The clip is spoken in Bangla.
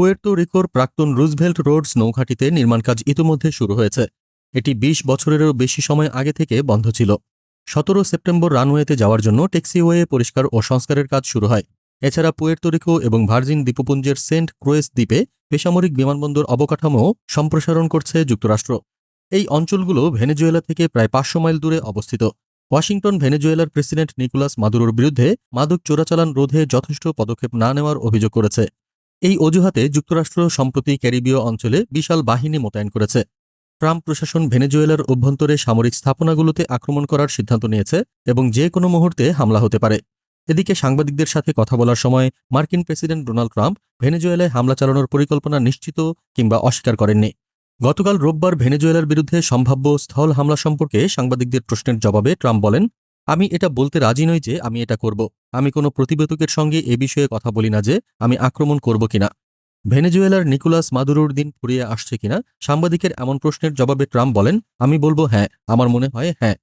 পুয়ের্তো রিকোর প্রাক্তন রুজভেল্ট রোডস নৌঘাটিতে নির্মাণ কাজ ইতিমধ্যে শুরু হয়েছে। এটি ২০ বছরেরও বেশি সময় আগে থেকে বন্ধ ছিল। সতেরো সেপ্টেম্বর রানওয়েতে যাওয়ার জন্য ট্যাক্সিওয়ে পরিষ্কার ও সংস্কারের কাজ শুরু হয়। এছাড়া পুয়ের্তো রিকো এবং ভার্জিন দ্বীপপুঞ্জের সেন্ট ক্রোয়েস দ্বীপে বেসামরিক বিমানবন্দর অবকাঠামো সম্প্রসারণ করছে যুক্তরাষ্ট্র। এই অঞ্চলগুলো ভেনেজুয়েলা থেকে প্রায় পাঁচশো মাইল দূরে অবস্থিত। ওয়াশিংটন, ভেনেজুয়েলার প্রেসিডেন্ট নিকোলাস মাদুরোর বিরুদ্ধে মাদক চোরাচালান রোধে যথেষ্ট পদক্ষেপ না নেওয়ার অভিযোগ করেছে। এই অজুহাতে যুক্তরাষ্ট্র সম্প্রতি ক্যারিবীয় অঞ্চলে বিশাল বাহিনী মোতায়েন করেছে। ট্রাম্প প্রশাসন ভেনেজুয়েলার অভ্যন্তরে সামরিক স্থাপনাগুলোতে আক্রমণ করার সিদ্ধান্ত নিয়েছে এবং যে কোনো মুহূর্তে হামলা হতে পারে। এদিকে সাংবাদিকদের সাথে কথা বলার সময় মার্কিন প্রেসিডেন্ট ডোনাল্ড ট্রাম্প ভেনেজুয়েলায় হামলা চালানোর পরিকল্পনা নিশ্চিত কিংবা অস্বীকার করেননি। গতকাল রোববার ভেনেজুয়েলার বিরুদ্ধে সম্ভাব্য স্থল হামলা সম্পর্কে সাংবাদিকদের প্রশ্নের জবাবে ট্রাম্প বলেন আমি এটা বলতে রাজি নই যে আমি এটা করব। আমি কোনো প্রতিবেদকের সঙ্গে এ বিষয়ে কথা বলি না যে আমি আক্রমণ করব কিনা। ভেনেজুয়েলার নিকোলাস মাদুরোর দিন ফুরিয়ে আসছে কিনা, সাংবাদিকের এমন প্রশ্নের জবাবে ট্রাম্প বলেন, আমি বলব হ্যাঁ আমার মনে হয় হ্যাঁ।